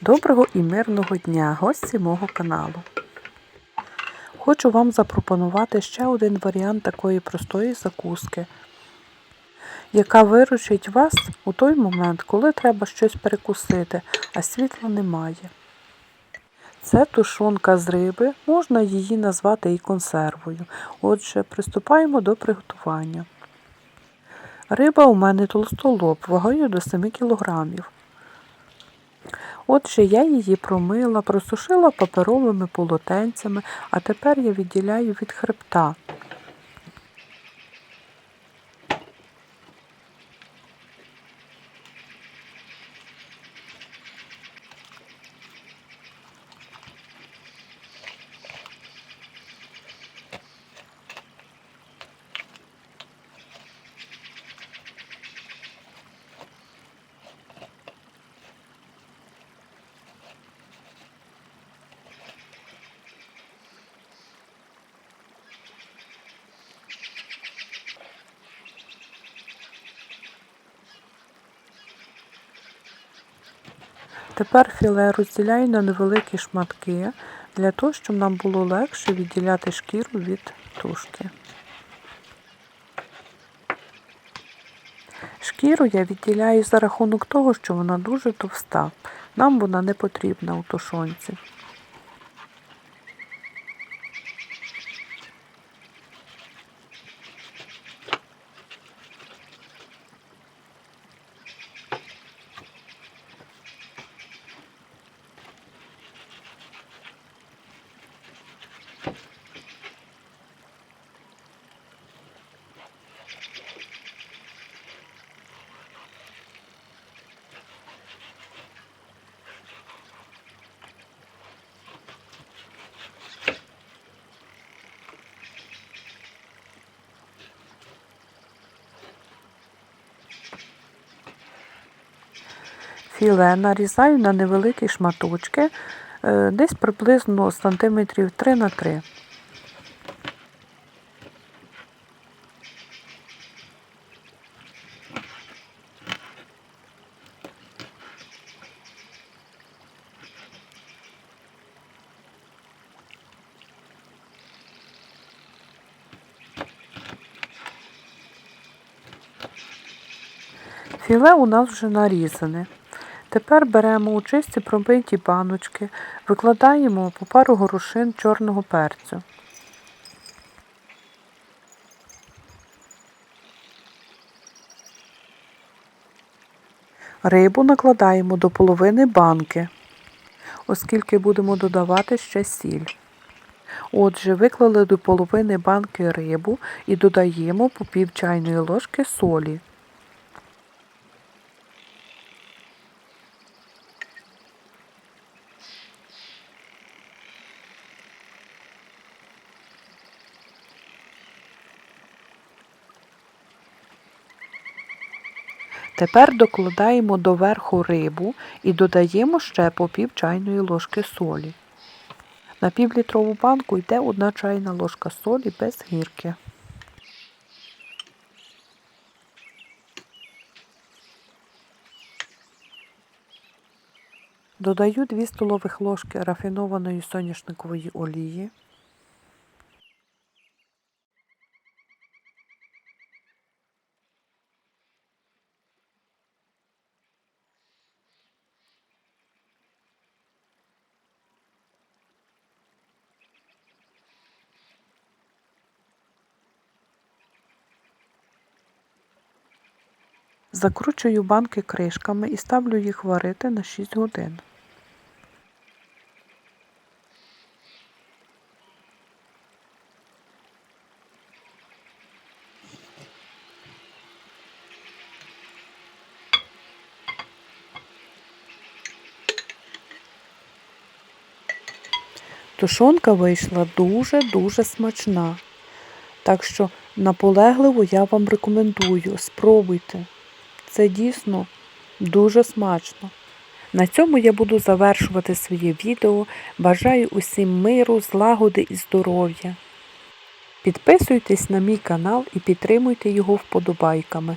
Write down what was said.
Доброго і мирного дня, гості мого каналу. Хочу вам запропонувати ще один варіант такої простої закуски, яка виручить вас у той момент, коли треба щось перекусити, а світла немає. Це тушонка з риби, можна її назвати і консервою. Отже, приступаємо до приготування. Риба у мене толстолоб, вагою до 7 кілограмів. Отже, я її промила, просушила паперовими полотенцями, а тепер я відділяю від хребта. Тепер філе розділяю на невеликі шматки, для того, щоб нам було легше відділяти шкіру від тушки. Шкіру я відділяю за рахунок того, що вона дуже товста. Нам вона не потрібна у тушонці. Філе нарізаю на невеликі шматочки, е, десь приблизно сантиметрів 3 на 3. Філе у нас вже нарізане. Тепер беремо у чисті пробиті баночки, викладаємо по пару горошин чорного перцю. Рибу накладаємо до половини банки, оскільки будемо додавати ще сіль. Отже, виклали до половини банки рибу і додаємо по пів чайної ложки солі. Тепер докладаємо до верху рибу і додаємо ще по пів чайної ложки солі. На півлітрову банку йде одна чайна ложка солі без гірки. Додаю 2 столових ложки рафінованої соняшникової олії. Закручую банки кришками і ставлю їх варити на 6 годин. Тушонка вийшла дуже-дуже смачна. Так що наполегливо я вам рекомендую, спробуйте. Це дійсно дуже смачно. На цьому я буду завершувати своє відео. Бажаю усім миру, злагоди і здоров'я. Підписуйтесь на мій канал і підтримуйте його вподобайками.